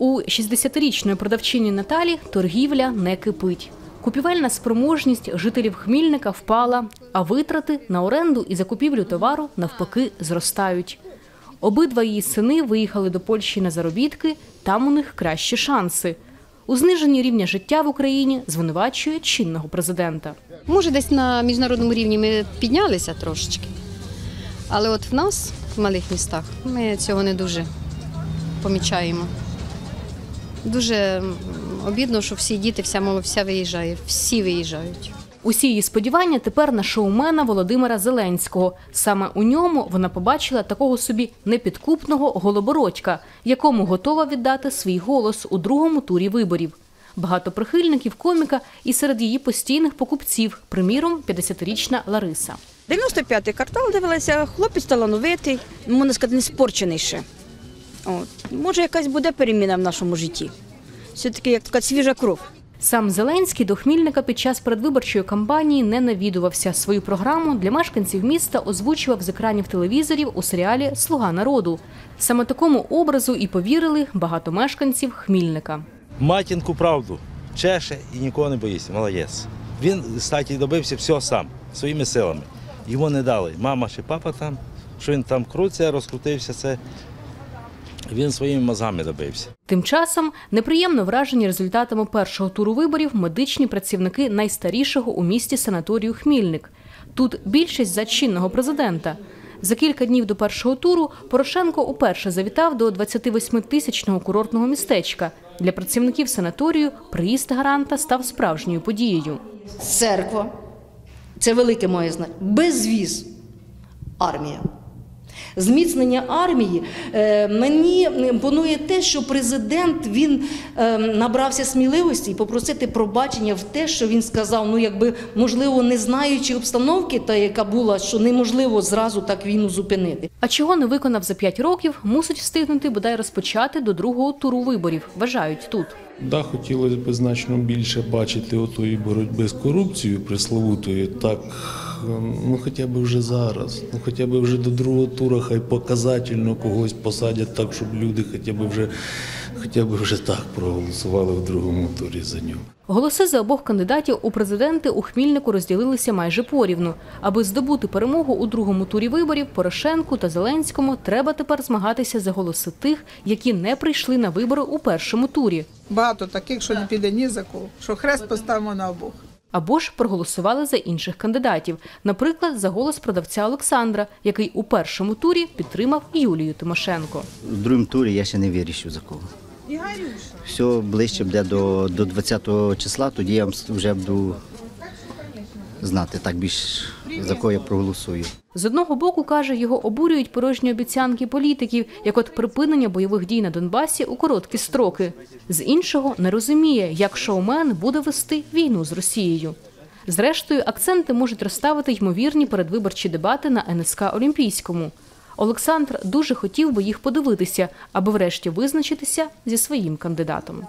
У 60-річної продавчині Наталі торгівля не кипить. Купівельна спроможність жителів Хмільника впала, а витрати на оренду і закупівлю товару навпаки зростають. Обидва її сини виїхали до Польщі на заробітки, там у них кращі шанси. У зниженні рівня життя в Україні звинувачує чинного президента. Може, десь на міжнародному рівні ми піднялися трошечки. Але от в нас, в малих містах, ми цього не дуже помічаємо. Дуже обідно, що всі діти, вся молодь, вся виїжджає. Всі виїжджають. Усі її сподівання тепер на шоумена Володимира Зеленського. Саме у ньому вона побачила такого собі непідкупного голобородька, якому готова віддати свій голос у другому турі виборів. Багато прихильників коміка і серед її постійних покупців, приміром, 50-річна Лариса. 95-й квартал дивилася, хлопець талановитий, можна сказати, не спорчений ще. От. Може, якась буде переміна в нашому житті. Все-таки як така свіжа кров. Сам Зеленський до Хмільника під час передвиборчої кампанії не навідувався. Свою програму для мешканців міста озвучував з екранів телевізорів у серіалі Слуга народу. Саме такому образу і повірили багато мешканців Хмільника. матінку правду чеше і нікого не боїться. Молодець. Він, кстати, добився всього сам, своїми силами. Йому не дали. Мама чи папа там, що він там крутиться, розкрутився, це він своїми мозгами добився. Тим часом неприємно вражені результатами першого туру виборів медичні працівники найстарішого у місті санаторію Хмільник. Тут більшість за чинного президента. За кілька днів до першого туру Порошенко уперше завітав до 28-тисячного курортного містечка. Для працівників санаторію приїзд гаранта став справжньою подією. церква, це велике має значення, безвіз, армія. Зміцнення армії е, мені імпонує те, що президент він е, набрався сміливості і попросити пробачення в те, що він сказав, ну якби можливо, не знаючи обстановки, та яка була, що неможливо зразу так війну зупинити. А чого не виконав за п'ять років, мусить встигнути бодай розпочати до другого туру виборів. Вважають тут. Да, хотілося б значно більше бачити отої боротьби з корупцією пресловутою, так ну хоча б вже зараз, ну хоча б вже до другого тура, хай показательно когось посадять так, щоб люди хоча б вже, хоча б вже так проголосували в другому турі за нього. Голоси за обох кандидатів у президенти у Хмільнику розділилися майже порівну. Аби здобути перемогу у другому турі виборів, Порошенку та Зеленському треба тепер змагатися за голоси тих, які не прийшли на вибори у першому турі. Багато таких, що не піде ні за кого, що хрест поставимо на обох. Або ж проголосували за інших кандидатів, наприклад, за голос продавця Олександра, який у першому турі підтримав Юлію Тимошенко. У другому турі я ще не вирішив за кого. Все ближче буде до, до 20 числа, тоді я вже буду знати так більш за кого я проголосую. З одного боку, каже, його обурюють порожні обіцянки політиків, як от припинення бойових дій на Донбасі у короткі строки. З іншого не розуміє, як шоумен буде вести війну з Росією. Зрештою, акценти можуть розставити ймовірні передвиборчі дебати на НСК Олімпійському. Олександр дуже хотів би їх подивитися, аби врешті визначитися зі своїм кандидатом.